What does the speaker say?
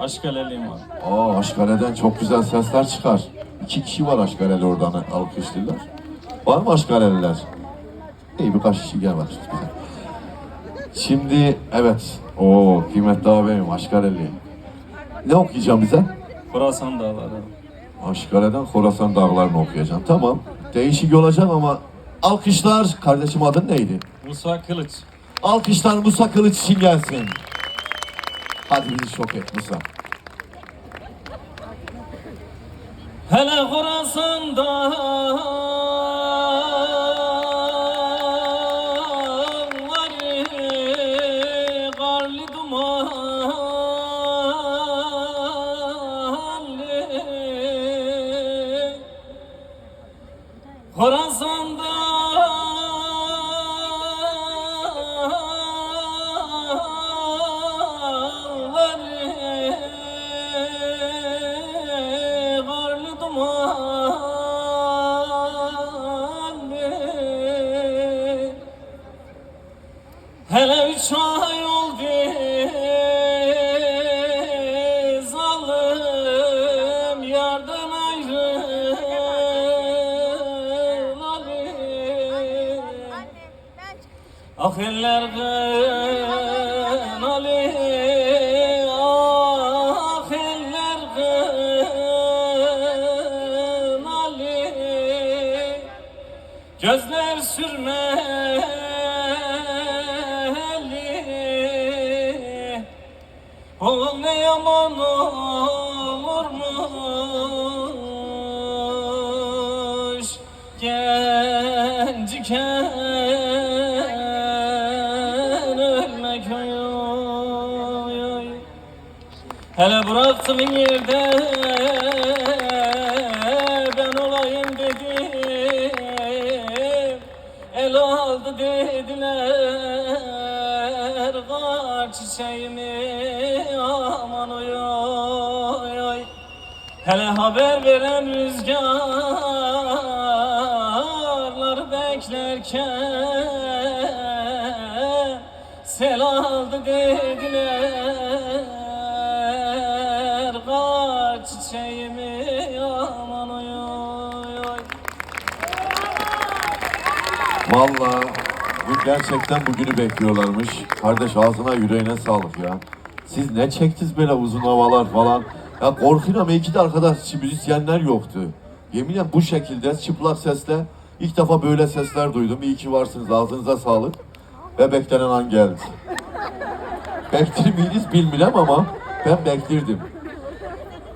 Aşkaleliyim abi. Aa Aşkale'den çok güzel sesler çıkar. İki kişi var Aşkale'li oradan alkışlıyorlar. Var mı Aşkale'liler? İyi birkaç kişi gel bak. Güzel. Şimdi evet. o kıymetli ağabeyim Aşkaleli. Ne okuyacağım bize? Khorasan dağları. Aşkale'den Khorasan dağlarını okuyacağım. Tamam. Değişik olacak ama alkışlar. Kardeşim adın neydi? Musa Kılıç. Alkışlar Musa Kılıç için gelsin. Hadi bizi şok et Musa. Hele Khorasan'da Karlı dumanlı Hele üç ay oldu zalim yardan ayrılalı Ah eller Gözler sürmeli. Ol ne yaman olurmuş Genciken ölmek oy oy oy. Hele bıraktığın yerde ben olayım dedim El aldı dediler Kar çiçeğimi aman oy oy oy. Hele haber veren rüzgarlar beklerken Sel aldı dediler Kar çiçeğimi Vallahi bu gerçekten bugünü bekliyorlarmış. Kardeş ağzına yüreğine sağlık ya. Siz ne çektiniz böyle uzun havalar falan. Ya korkuyorum ama iki de arkadaş müzisyenler yoktu. Yeminle bu şekilde çıplak sesle ilk defa böyle sesler duydum. İyi ki varsınız ağzınıza sağlık. Ve beklenen an geldi. Bektir miydiniz bilmem ama ben bektirdim.